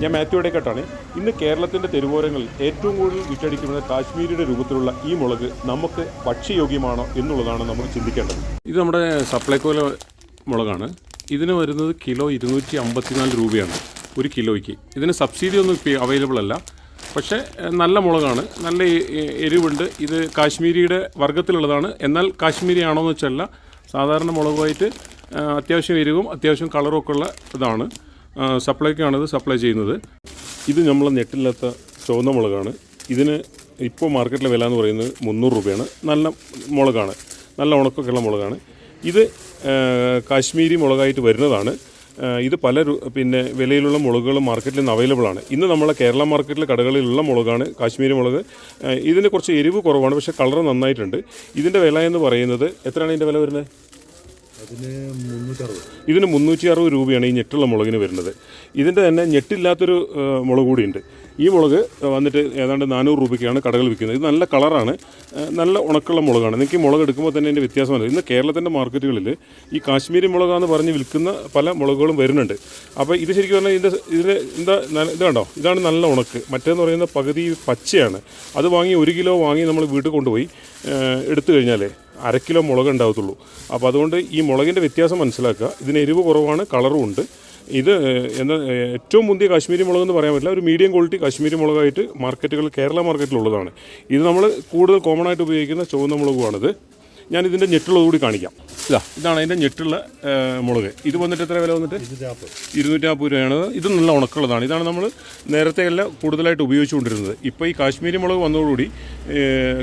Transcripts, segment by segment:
ഞാൻ മാത്യു ഇടയ്ക്കെട്ടാണ് ഇന്ന് കേരളത്തിന്റെ തെരുവോരങ്ങളിൽ ഏറ്റവും കൂടുതൽ വിറ്റടിക്കുന്നത് കാശ്മീരിയുടെ രൂപത്തിലുള്ള ഈ മുളക് നമുക്ക് ഭക്ഷ്യയോഗ്യമാണോ എന്നുള്ളതാണ് നമ്മൾ ചിന്തിക്കേണ്ടത്. ഇത് നമ്മുടെ സപ്ലൈകോയിലെ മുളകാണ്. ഇതിന് വരുന്നത് കിലോ ഇരുന്നൂറ്റി അമ്പത്തിനാല് രൂപയാണ് ഒരു കിലോയ്ക്ക്. ഇതിന് സബ്സിഡി ഒന്നും ഇപ്പോൾ അവൈലബിൾ അല്ല. പക്ഷേ നല്ല മുളകാണ്. നല്ല എരിവുണ്ട്. ഇത് കാശ്മീരിയുടെ വർഗത്തിലുള്ളതാണ്. എന്നാൽ കാശ്മീരി ആണോ എന്ന് വെച്ചല്ല സാധാരണ മുളകുമായിട്ട് അത്യാവശ്യം എരിവും അത്യാവശ്യം കളറും ഒക്കെ ഉള്ള ഇതാണ്. സപ്ലൈക്കാണ് ഇത് സപ്ലൈ ചെയ്യുന്നത്. ഇത് നമ്മൾ നെട്ടില്ലാത്ത ചുവന്ന മുളകാണ്. ഇതിന് ഇപ്പോൾ മാർക്കറ്റിലെ വില എന്ന് പറയുന്നത് മുന്നൂറ് രൂപയാണ്. നല്ല മുളകാണ്. നല്ല ഉണക്കൊക്കെയുള്ള മുളകാണ്. ഇത് കാശ്മീരി മുളകായിട്ട് വരുന്നതാണ്. ഇത് പല പിന്നെ വിലയിലുള്ള മുളകുകൾ മാർക്കറ്റിൽ നിന്ന് അവൈലബിൾ ആണ്. ഇന്ന് നമ്മളെ കേരള മാർക്കറ്റിലെ കടകളിലുള്ള മുളകാണ് കാശ്മീരി മുളക്. ഇതിന് കുറച്ച് എരിവ് കുറവാണ് പക്ഷേ കളർ നന്നായിട്ടുണ്ട്. ഇതിന്റെ വില എന്ന് പറയുന്നത് എത്രയാണ് ഇതിന്റെ വില വരുന്നത്? ഇതിന് മുന്നൂറ്റി അറുപത് രൂപയാണ് ഈ ഞെട്ടുള്ള മുളകിന് വരുന്നത്. ഇതിന്റെ തന്നെ ഞെട്ടില്ലാത്തൊരു മുളക് കൂടിയുണ്ട്. ഈ മുളക് വന്നിട്ട് ഏതാണ്ട് നാനൂറ് രൂപയ്ക്കാണ് കടകൾ വിൽക്കുന്നത്. ഇത് നല്ല കളറാണ്. നല്ല ഉണക്കുള്ള മുളകാണ്. നിങ്ങൾക്ക് ഈ മുളക് എടുക്കുമ്പോൾ തന്നെ അതിന്റെ വ്യത്യാസമല്ല ഇന്ന് കേരളത്തിന്റെ മാർക്കറ്റുകളിൽ ഈ കാശ്മീരി മുളകാന്ന് പറഞ്ഞ് വിൽക്കുന്ന പല മുളകുകളും വരുന്നുണ്ട്. അപ്പോൾ ഇത് ശരിക്കും പറഞ്ഞാൽ ഇതിന്റെ ഇതിന് എന്താ ഇത് കണ്ടോ? ഇതാണ് നല്ല ഉണക്ക്. മറ്റേന്ന് പറയുന്ന പകുതി പച്ചയാണ്. അത് വാങ്ങി ഒരു കിലോ വാങ്ങി നമ്മൾ വീട്ടിൽ കൊണ്ടുപോയി എടുത്തു കഴിഞ്ഞാലേ അര കിലോ മുളക് ഉണ്ടാകത്തുള്ളൂ അപ്പോൾ അതുകൊണ്ട് ഈ മുളകിന്റെ വ്യത്യാസം മനസ്സിലാക്കുക. ഇതിന് എരിവ് കുറവാണ് കളറും ഉണ്ട്. ഇത് എന്താ ഏറ്റവും മുന്തിയ കാശ്മീരി മുളക് എന്ന് പറയാൻ പറ്റില്ല. ഒരു മീഡിയം ക്വാളിറ്റി കാശ്മീരി മുളകായിട്ട് മാർക്കറ്റുകൾ കേരള മാർക്കറ്റിലുള്ളതാണ് ഇത് നമ്മൾ കൂടുതൽ കോമൺ ആയിട്ട് ഉപയോഗിക്കുന്ന ചുവന്ന മുളകുമാണിത് ഞാൻ ഇതിന്റെ ഞെട്ടുള്ളത് കൂടി കാണിക്കാം. ഇതാ. ഇതാണ് അതിന്റെ ഞെട്ടുള്ള മുളക്. ഇത് വന്നിട്ട് എത്ര വില വന്നിട്ട്? ഇരുന്നൂറ്റാമ്പത് രൂപയാണ്. ഇത് നല്ല ഉണക്കുള്ളതാണ് ഇതാണ് നമ്മൾ നേരത്തെ എല്ലാം കൂടുതലായിട്ട് ഉപയോഗിച്ചുകൊണ്ടിരുന്നത്. ഇപ്പോൾ ഈ കാശ്മീരി മുളക് വന്നതോടുകൂടി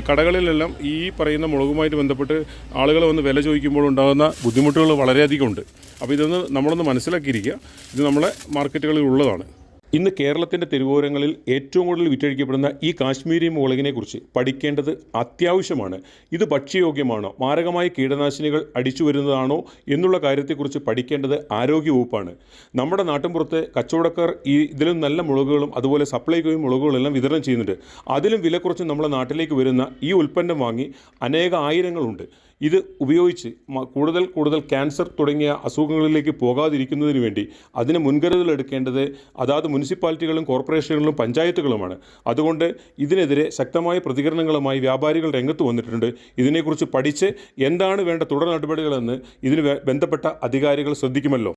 കടകളിലെല്ലാം ഈ പറയുന്ന മുളകുമായിട്ട് ബന്ധപ്പെട്ട് ആളുകൾ വന്ന് വില ചോദിക്കുമ്പോൾ ഉണ്ടാകുന്ന ബുദ്ധിമുട്ടുകൾ വളരെയധികം ഉണ്ട്. അപ്പോൾ ഇതൊന്ന് നമ്മളൊന്ന് മനസ്സിലാക്കിയിരിക്കുക. ഇത് നമ്മളെ മാർക്കറ്റുകളിൽ ഉള്ളതാണ് ഇന്ന് കേരളത്തിന്റെ തെരുവോരങ്ങളിൽ ഏറ്റവും കൂടുതൽ വിറ്റഴിക്കപ്പെടുന്ന ഈ കാശ്മീരി മുളകിനെ കുറിച്ച് പഠിക്കേണ്ടത് അത്യാവശ്യമാണ്. ഇത് ഭക്ഷ്യയോഗ്യമാണോ? മാരകമായ കീടനാശിനികൾ അടിച്ചു വരുന്നതാണോ എന്നുള്ള കാര്യത്തെക്കുറിച്ച് പഠിക്കേണ്ടത് ആരോഗ്യവകുപ്പാണ്. നമ്മുടെ നാട്ടിൻപുറത്തെ കച്ചവടക്കാർ ഈ ഇതിലും നല്ല മുളകുകളും അതുപോലെ സപ്ലൈകോയും മുളകുകളും എല്ലാം വിതരണം ചെയ്യുന്നുണ്ട്. അതിലും വില കുറച്ച് നമ്മുടെ നാട്ടിലേക്ക് വരുന്ന ഈ ഉൽപ്പന്നം വാങ്ങി അനേക ആയിരങ്ങളുണ്ട്. ഇത് ഉപയോഗിച്ച് കൂടുതൽ കൂടുതൽ ക്യാൻസർ തുടങ്ങിയ അസുഖങ്ങളിലേക്ക് പോകാതിരിക്കുന്നതിന് വേണ്ടി അതിന് മുൻകരുതൽ എടുക്കേണ്ടത് അതാത് മുനിസിപ്പാലിറ്റികളും കോർപ്പറേഷനുകളും പഞ്ചായത്തുകളുമാണ്. അതുകൊണ്ട് ഇതിനെതിരെ ശക്തമായ പ്രതികരണങ്ങളുമായി വ്യാപാരികൾ രംഗത്ത് വന്നിട്ടുണ്ട്. ഇതിനെക്കുറിച്ച് പഠിച്ച് എന്താണ് വേണ്ട തുടർ നടപടികളെന്ന് ഇതിന് ബന്ധപ്പെട്ട അധികാരികൾ ശ്രദ്ധിക്കുമല്ലോ.